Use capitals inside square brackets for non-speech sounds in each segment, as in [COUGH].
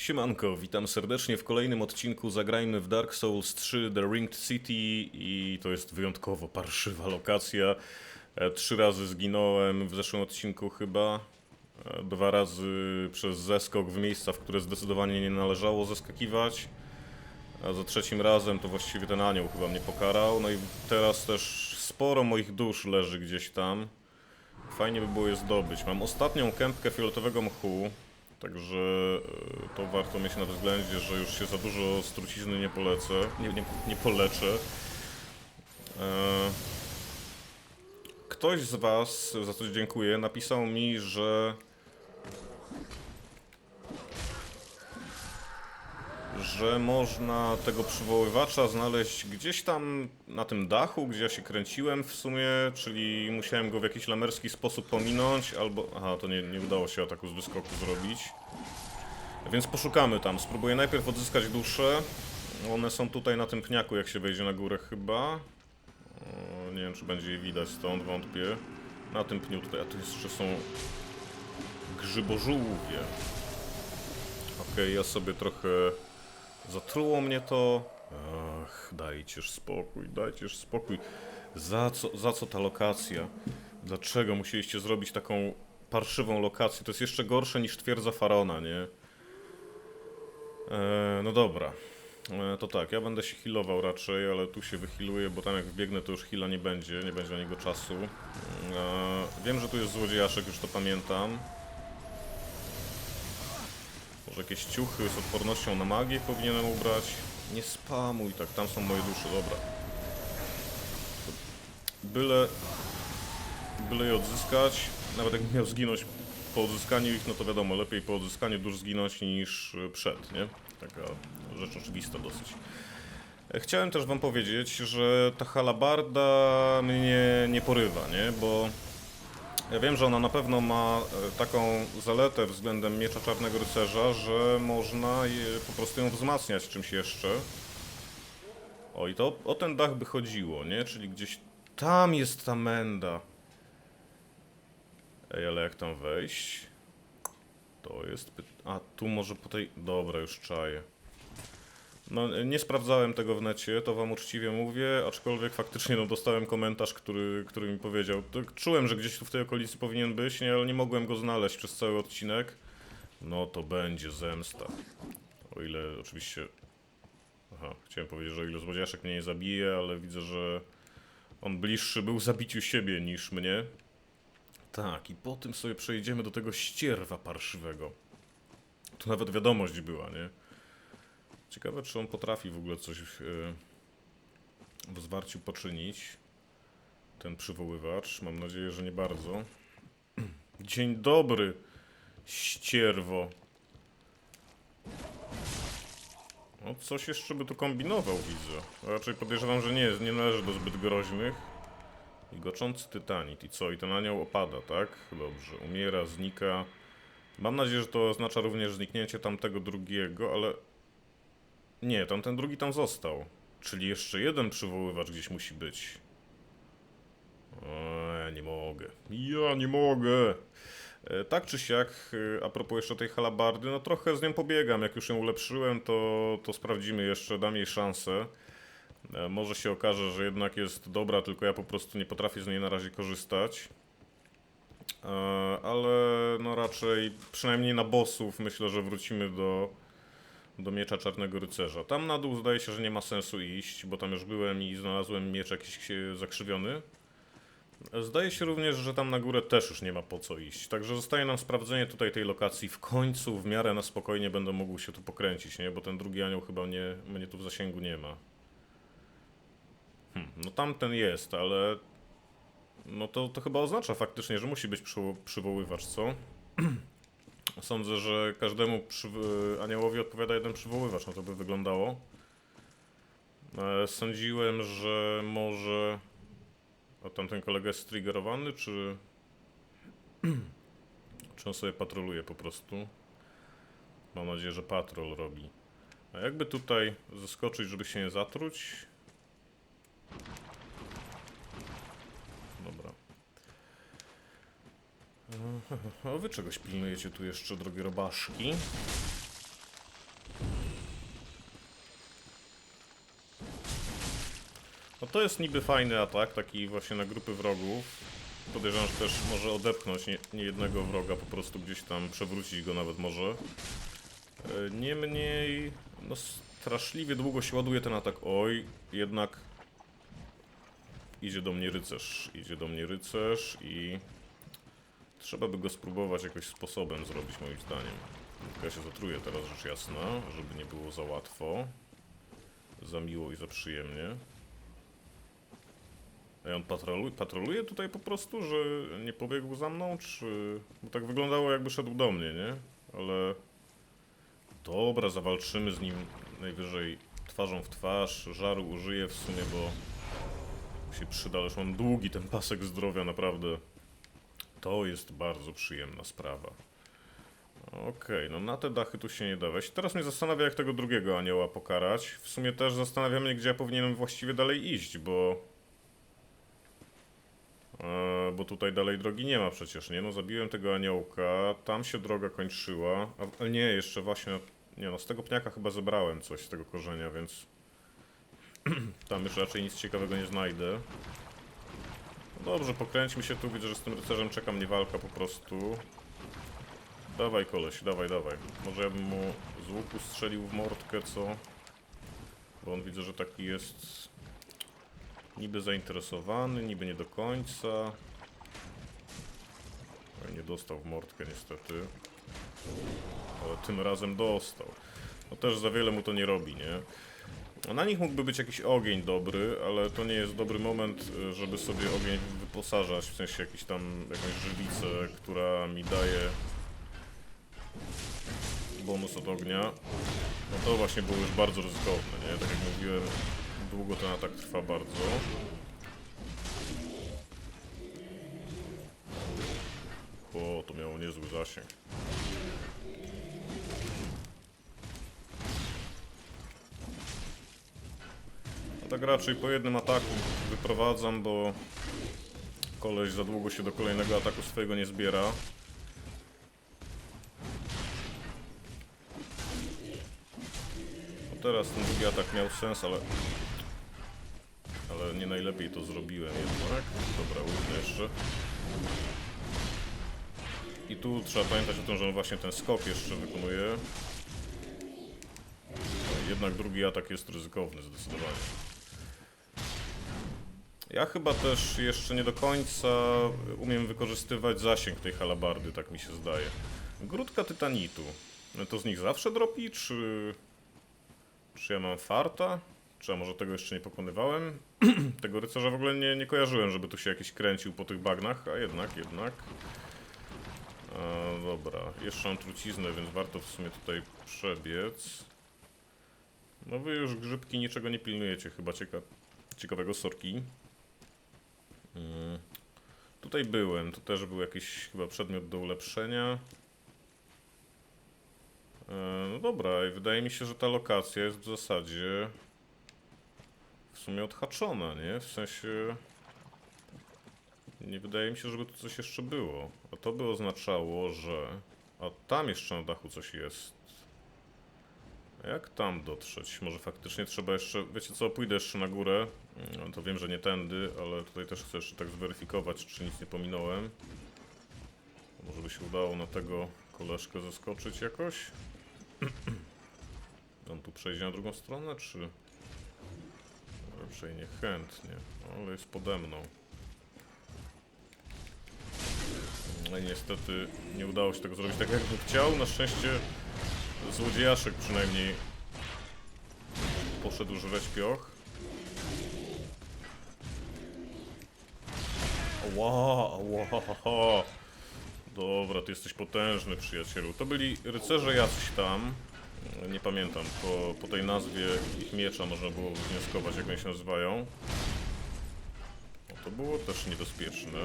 Siemanko, witam serdecznie w kolejnym odcinku Zagrajmy w Dark Souls 3 The Ringed City i to jest wyjątkowo parszywa lokacja. E, Trzy razy zginąłem w zeszłym odcinku chyba. E, Dwa razy przez zeskok w miejsca, w które zdecydowanie nie należało zeskakiwać. A za trzecim razem to właściwie ten anioł chyba mnie pokarał. No i teraz też sporo moich dusz leży gdzieś tam. Fajnie by było je zdobyć. Mam ostatnią kępkę fioletowego mchu, także e, to warto mieć na względzie, że już się za dużo z trucizny nie polecę, nie, nie, nie poleczę. E, Ktoś z Was, za co dziękuję, napisał mi, że że można tego przywoływacza znaleźć gdzieś tam na tym dachu, gdzie ja się kręciłem w sumie, czyli musiałem go w jakiś lamerski sposób pominąć, albo... Aha, to nie, nie udało się ataku z wyskoku zrobić. Więc poszukamy tam. Spróbuję najpierw odzyskać dusze. One są tutaj na tym pniaku, jak się wejdzie na górę chyba. Nie wiem, czy będzie je widać stąd, wątpię. Na tym pniu tutaj, a tu jeszcze są grzybożółwie. Okej, ja sobie trochę Zatruło mnie to. Ach, dajcież spokój, dajcież spokój. Za co, za co ta lokacja? Dlaczego musieliście zrobić taką parszywą lokację? To jest jeszcze gorsze niż twierdza Farona, nie? E, no dobra. E, to tak, ja będę się healował raczej, ale tu się wyhealuję, bo tam jak wbiegnę to już heala nie będzie, nie będzie na niego czasu. E, wiem, że tu jest złodziejaszek, już to pamiętam. Może jakieś ciuchy z odpornością na magię powinienem ubrać? Nie spamuj tak, tam są moje dusze, dobra. Byle... Byle je odzyskać. Nawet jakbym miał zginąć po odzyskaniu ich, no to wiadomo, lepiej po odzyskaniu dusz zginąć niż y, przed, nie? Taka rzecz oczywista dosyć. E, Chciałem też wam powiedzieć, że ta halabarda mnie nie porywa, nie? Bo ja wiem, że ona na pewno ma e, taką zaletę względem miecza czarnego rycerza, że można po prostu ją wzmacniać czymś jeszcze. O i to o ten dach by chodziło, nie? Czyli gdzieś tam jest ta menda. Ej, ale jak tam wejść? To jest. A, tu może po tej... Dobra, już czaję. No, nie sprawdzałem tego w necie, to wam uczciwie mówię, aczkolwiek faktycznie no, dostałem komentarz, który, który mi powiedział. Czułem, że gdzieś tu w tej okolicy powinien być, nie, ale nie mogłem go znaleźć przez cały odcinek. No to będzie zemsta. O ile oczywiście... Aha, chciałem powiedzieć, że o ile złodziejaszek mnie nie zabije, ale widzę, że on bliższy był zabiciu siebie niż mnie. Tak, i po tym sobie przejdziemy do tego ścierwa parszywego. Tu nawet wiadomość była, nie? Ciekawe, czy on potrafi w ogóle coś yy, w zwarciu poczynić. Ten przywoływacz. Mam nadzieję, że nie bardzo. Dzień dobry, ścierwo. No, coś jeszcze by tu kombinował, widzę. Raczej podejrzewam, że nie, nie należy do zbyt groźnych. I goczący tytanit. I co? I ten anioł opada, tak? Dobrze. Umiera, znika. Mam nadzieję, że to oznacza również zniknięcie tamtego drugiego, ale nie, tamten drugi tam został. Czyli jeszcze jeden przywoływacz gdzieś musi być. Ja nie mogę. Ja nie mogę. E, tak czy siak, e, a propos jeszcze tej halabardy, no trochę z nią pobiegam. Jak już ją ulepszyłem, to, to sprawdzimy jeszcze, dam jej szansę. E, może się okaże, że jednak jest dobra, tylko ja po prostu nie potrafię z niej na razie korzystać. E, ale no raczej, przynajmniej na bossów, myślę, że wrócimy do, do miecza czarnego rycerza. Tam na dół zdaje się, że nie ma sensu iść, bo tam już byłem i znalazłem miecz jakiś e, zakrzywiony. Zdaje się również, że tam na górę też już nie ma po co iść. Także zostaje nam sprawdzenie tutaj tej lokacji. W końcu w miarę na spokojnie będę mógł się tu pokręcić, nie? Bo ten drugi anioł chyba mnie, mnie tu w zasięgu nie ma. Hmm, no tamten jest, ale... No to, to chyba oznacza faktycznie, że musi być przywo przywoływacz, co? [CLEARS THROAT] Sądzę, że każdemu przyw- aniołowi odpowiada jeden przywoływacz, no to by wyglądało. E, Sądziłem, że może... A tamten kolega jest triggerowany, czy... [CLEARS THROAT] czy on sobie patroluje po prostu? Mam nadzieję, że patrol robi. A jakby tutaj zeskoczyć, żeby się nie zatruć? [LAUGHS] A wy czegoś pilnujecie tu jeszcze, drogie robaszki? No to jest niby fajny atak, taki właśnie na grupy wrogów. Podejrzewam, że też może odepchnąć niejednego nie wroga, po prostu gdzieś tam przewrócić go nawet może. E, niemniej, no straszliwie długo się ładuje ten atak. Oj, jednak idzie do mnie rycerz, idzie do mnie rycerz i trzeba by go spróbować jakoś sposobem zrobić moim zdaniem. Tylko ja się zatruję teraz rzecz jasna, żeby nie było za łatwo. Za miło i za przyjemnie. A on patroluje, patroluje tutaj po prostu, że nie pobiegł za mną, czy... Bo tak wyglądało jakby szedł do mnie, nie? Ale... Dobra, zawalczymy z nim najwyżej twarzą w twarz. Żaru użyję w sumie, bo się przyda, ale już mam długi ten pasek zdrowia, naprawdę. To jest bardzo przyjemna sprawa. Okej, no na te dachy tu się nie da wejść. Teraz mnie zastanawia, jak tego drugiego anioła pokarać. W sumie też zastanawia mnie, gdzie ja powinienem właściwie dalej iść, bo... E, bo tutaj dalej drogi nie ma przecież, nie? No zabiłem tego aniołka, tam się droga kończyła. A, nie, jeszcze właśnie... Nie no, z tego pniaka chyba zebrałem coś z tego korzenia, więc... [CLEARS THROAT] tam już raczej nic ciekawego nie znajdę. No dobrze, pokręćmy się tu, widzę, że z tym rycerzem czeka mnie walka po prostu. Dawaj koleś, dawaj, dawaj. Może ja bym mu z łuku strzelił w mordkę, co? Bo on widzę, że taki jest niby zainteresowany, niby nie do końca. Oj, Nie dostał w mordkę niestety. Ale tym razem dostał. No też za wiele mu to nie robi, nie? Na nich mógłby być jakiś ogień dobry, ale to nie jest dobry moment, y, żeby sobie ogień wyposażać, w sensie jakiś tam, jakąś żywicę, która mi daje bonus od ognia. No to właśnie było już bardzo ryzykowne, nie? Tak jak mówiłem, długo ten atak trwa bardzo. O, to miało niezły zasięg. Tak raczej po jednym ataku wyprowadzam, bo koleś za długo się do kolejnego ataku swojego nie zbiera. No teraz ten drugi atak miał sens, ale... Ale nie najlepiej to zrobiłem jednak. Dobra, łyknę jeszcze. I tu trzeba pamiętać o tym, że on właśnie ten skok jeszcze wykonuje. Jednak drugi atak jest ryzykowny zdecydowanie. Ja chyba też jeszcze nie do końca umiem wykorzystywać zasięg tej halabardy, tak mi się zdaje. Grudka tytanitu. No To z nich zawsze dropi, czy... Czy ja mam farta? Czy ja może tego jeszcze nie pokonywałem? [CLEARS THROAT] tego rycerza w ogóle nie, nie kojarzyłem, żeby tu się jakiś kręcił po tych bagnach, a jednak, jednak. A, dobra, jeszcze mam truciznę, więc warto w sumie tutaj przebiec. No wy już grzybki niczego nie pilnujecie, chyba cieka ciekawego sorki. Mm. Tutaj byłem, to też był jakiś chyba przedmiot do ulepszenia. E, No dobra, i wydaje mi się, że ta lokacja jest w zasadzie w sumie odhaczona, nie? W sensie nie wydaje mi się, żeby tu coś jeszcze było. A to by oznaczało, że... A tam jeszcze na dachu coś jest. Jak tam dotrzeć? Może faktycznie trzeba jeszcze... Wiecie co, pójdę jeszcze na górę. No, to wiem, że nie tędy, ale tutaj też chcę jeszcze tak zweryfikować, czy nic nie pominąłem. Może by się udało na tego koleżkę zeskoczyć jakoś? [CLEARS THROAT] On tu przejdzie na drugą stronę, czy... Raczej niechętnie, ale jest pode mną. No i niestety nie udało się tego zrobić tak jakbym chciał. Na szczęście złodziejaszek przynajmniej poszedł żreć pioch. Ła, ła, Dobra, ty jesteś potężny przyjacielu. To byli rycerze jacyś tam. Nie pamiętam, po, po tej nazwie ich miecza można było wnioskować, jak oni się nazywają. No, to było też niebezpieczne.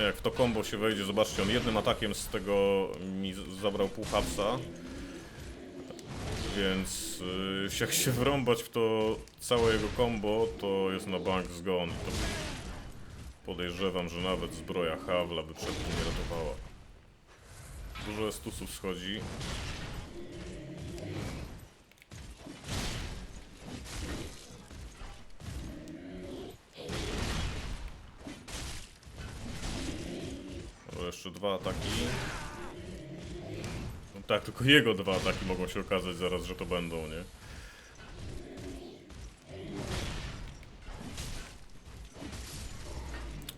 Jak w to combo się wejdzie, zobaczcie, on jednym atakiem z tego mi zabrał pół hapsa. Więc yy, jak się wrąbać w to całe jego combo, to jest na bank zgon. To podejrzewam, że nawet zbroja Hawla by przed tym nie ratowała. Dużo estusów schodzi. Jeszcze dwa ataki. No tak, tylko jego dwa ataki mogą się okazać zaraz, że to będą, nie?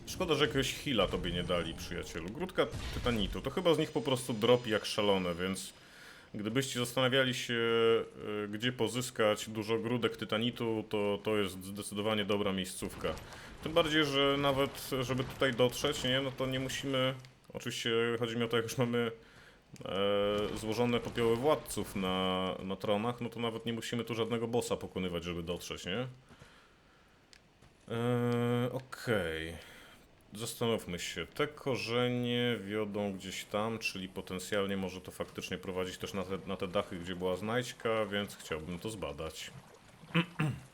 Szkoda, że jakiegoś heala tobie nie dali, przyjacielu. Grudka tytanitu, to chyba z nich po prostu dropi jak szalone, więc gdybyście zastanawiali się, y, gdzie pozyskać dużo grudek tytanitu, to to jest zdecydowanie dobra miejscówka. Tym bardziej, że nawet, żeby tutaj dotrzeć, nie, no to nie musimy... Oczywiście chodzi mi o to, jak już mamy e, złożone popioły władców na, na tronach, no to nawet nie musimy tu żadnego bossa pokonywać, żeby dotrzeć, nie? E, Okej. Zastanówmy się. Te korzenie wiodą gdzieś tam, czyli potencjalnie może to faktycznie prowadzić też na te, na te dachy, gdzie była znajdźka, więc chciałbym to zbadać. [CLEARS THROAT]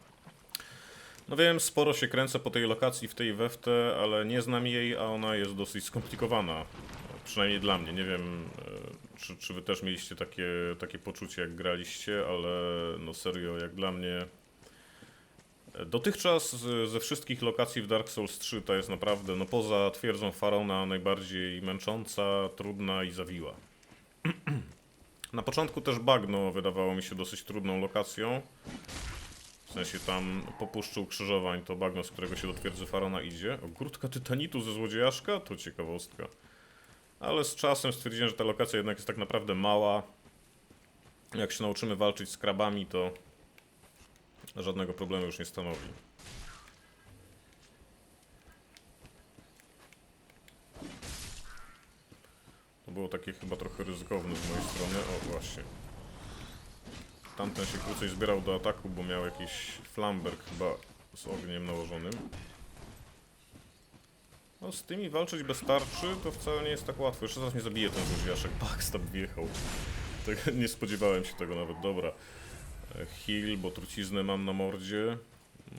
No wiem, sporo się kręcę po tej lokacji w tej weftę, ale nie znam jej, a ona jest dosyć skomplikowana. Przynajmniej dla mnie. Nie wiem, e, czy, czy wy też mieliście takie, takie poczucie, jak graliście, ale no serio, jak dla mnie. e, Dotychczas ze wszystkich lokacji w Dark Souls 3 to jest naprawdę, no poza twierdzą Faraona, najbardziej męcząca, trudna i zawiła. [CLEARS THROAT] Na początku też bagno wydawało mi się dosyć trudną lokacją. Sensie tam po puszczu ukrzyżowań to bagno, z którego się do twierdzy Farona idzie. O, grudka tytanitu ze złodziejaszka? To ciekawostka. Ale z czasem stwierdziłem, że ta lokacja jednak jest tak naprawdę mała. Jak się nauczymy walczyć z krabami, to żadnego problemu już nie stanowi. To było takie chyba trochę ryzykowne z mojej strony. O, właśnie. Tamten się krócej zbierał do ataku, bo miał jakiś flamberg chyba z ogniem nałożonym. No z tymi walczyć bez tarczy to wcale nie jest tak łatwo. Jeszcze zaraz mnie zabije ten złodziejaszek. Backstab wjechał. Tak, nie spodziewałem się tego nawet. Dobra. E, Heal, bo truciznę mam na mordzie.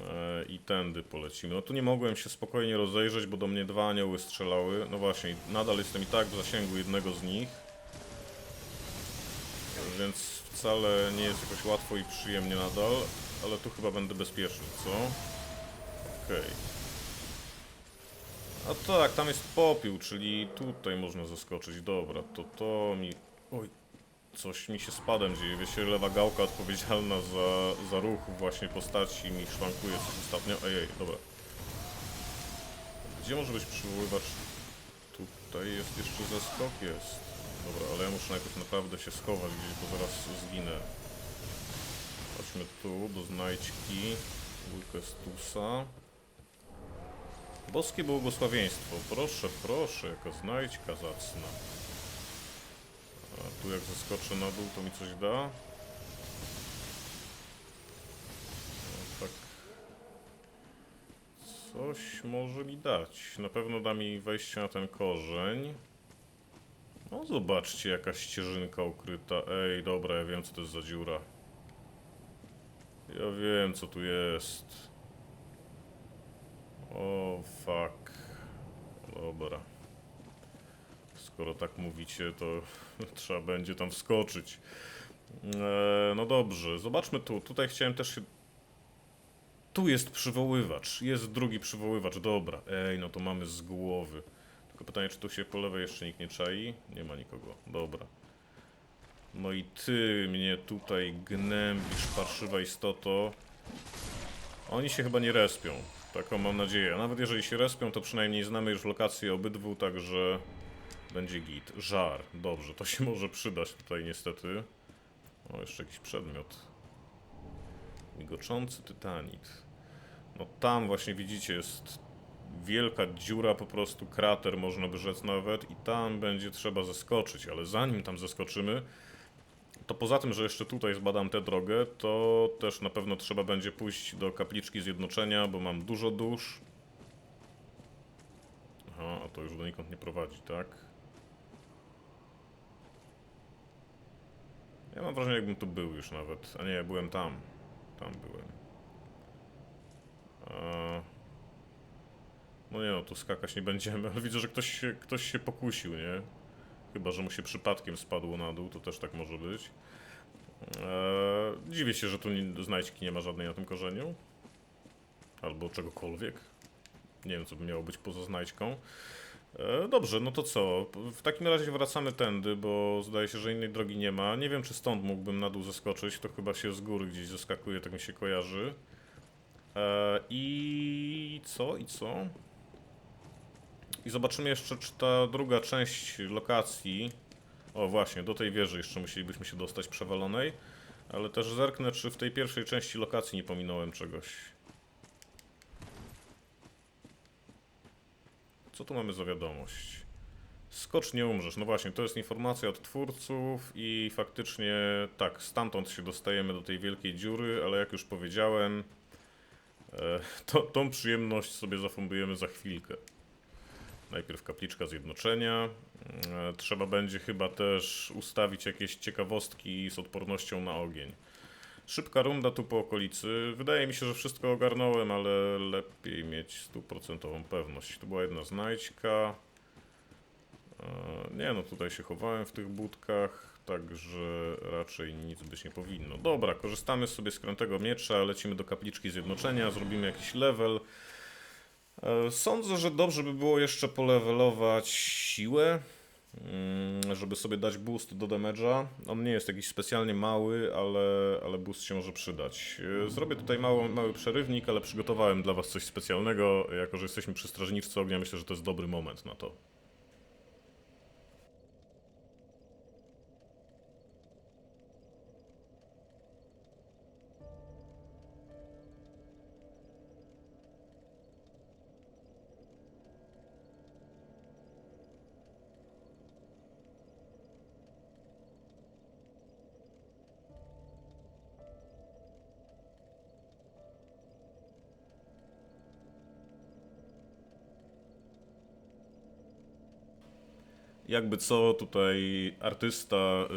E, I tędy polecimy. No tu nie mogłem się spokojnie rozejrzeć, bo do mnie dwa anioły strzelały. No właśnie, nadal jestem i tak w zasięgu jednego z nich. Więc wcale nie jest jakoś łatwo i przyjemnie nadal, ale tu chyba będę bezpieczny, co? Okej. A tak, tam jest popiół, czyli tutaj można zaskoczyć. Dobra, to to mi... Oj, coś mi się z padem dzieje. Wiecie, lewa gałka odpowiedzialna za, za ruch właśnie postaci mi szwankuje coś ostatnio. Ejej, dobra. Gdzie może być przywoływacz? Tutaj jest jeszcze zeskok, jest. Dobra, ale ja muszę najpierw naprawdę się schować gdzieś, bo zaraz zginę. Chodźmy tu, do znajdźki. Bójkę Stusa. Boskie błogosławieństwo. Proszę, proszę, jaka znajdźka zacna. A tu jak zeskoczę na dół, to mi coś da? No, tak. Coś może mi dać. Na pewno da mi wejście na ten korzeń. No zobaczcie, jaka ścieżynka ukryta. Ej, dobra, ja wiem co to jest za dziura. Ja wiem co tu jest. O, fuck. Dobra. Skoro tak mówicie, to [LAUGHS] trzeba będzie tam wskoczyć. Eee, no dobrze, zobaczmy tu. Tutaj chciałem też się... Tu jest przywoływacz. Jest drugi przywoływacz, dobra. Ej, no to mamy z głowy. Tylko pytanie, czy tu się po lewej jeszcze nikt nie czai? Nie ma nikogo. Dobra. No i ty mnie tutaj gnębisz, parszywa istoto. Oni się chyba nie respią. Taką mam nadzieję. A nawet jeżeli się respią, to przynajmniej znamy już lokację obydwu, także będzie git. Żar. Dobrze, to się [LAUGHS] może przydać tutaj niestety. O, jeszcze jakiś przedmiot. Migoczący tytanit. No tam właśnie widzicie jest wielka dziura, po prostu krater można by rzec nawet i tam będzie trzeba zeskoczyć, ale zanim tam zeskoczymy, to poza tym, że jeszcze tutaj zbadam tę drogę, to też na pewno trzeba będzie pójść do kapliczki zjednoczenia, bo mam dużo dusz. Aha, a to już donikąd nie prowadzi, tak? Ja mam wrażenie, jakbym tu był już nawet. A nie, byłem tam. Tam byłem. A... No nie no, tu skakać nie będziemy, [LAUGHS] ale widzę, że ktoś się, ktoś się pokusił, nie? Chyba, że mu się przypadkiem spadło na dół, to też tak może być. Eee, dziwię się, że tu znajdźki nie ma żadnej na tym korzeniu. Albo czegokolwiek. Nie wiem, co by miało być poza znajdźką. E, dobrze, no to co? W takim razie wracamy tędy, bo zdaje się, że innej drogi nie ma. Nie wiem, czy stąd mógłbym na dół zeskoczyć. To chyba się z góry gdzieś zeskakuje, tak mi się kojarzy. E, I co? I co? I zobaczymy jeszcze, czy ta druga część lokacji. O, właśnie, do tej wieży jeszcze musielibyśmy się dostać przewalonej. Ale też zerknę, czy w tej pierwszej części lokacji nie pominąłem czegoś. Co tu mamy za wiadomość? Skocz nie umrzesz. No właśnie, to jest informacja od twórców i faktycznie tak, stamtąd się dostajemy do tej wielkiej dziury, ale jak już powiedziałem, e, to, tą przyjemność sobie zafundujemy za chwilkę. Najpierw kapliczka zjednoczenia. E, Trzeba będzie chyba też ustawić jakieś ciekawostki z odpornością na ogień. Szybka runda tu po okolicy. Wydaje mi się, że wszystko ogarnąłem, ale lepiej mieć stuprocentową pewność. To była jedna znajdźka. E, Nie no, tutaj się chowałem w tych budkach, także raczej nic być nie powinno. Dobra, korzystamy sobie z krętego miecza, lecimy do kapliczki zjednoczenia, zrobimy jakiś level. E, Sądzę, że dobrze by było jeszcze polevelować siłę, mm, żeby sobie dać boost do damage'a. On nie jest jakiś specjalnie mały, ale, ale boost się może przydać. E, Zrobię tutaj mały, mały przerywnik, ale przygotowałem dla Was coś specjalnego. Jako, że jesteśmy przy Strażniczce Ognia, myślę, że to jest dobry moment na to. Jakby co, tutaj artysta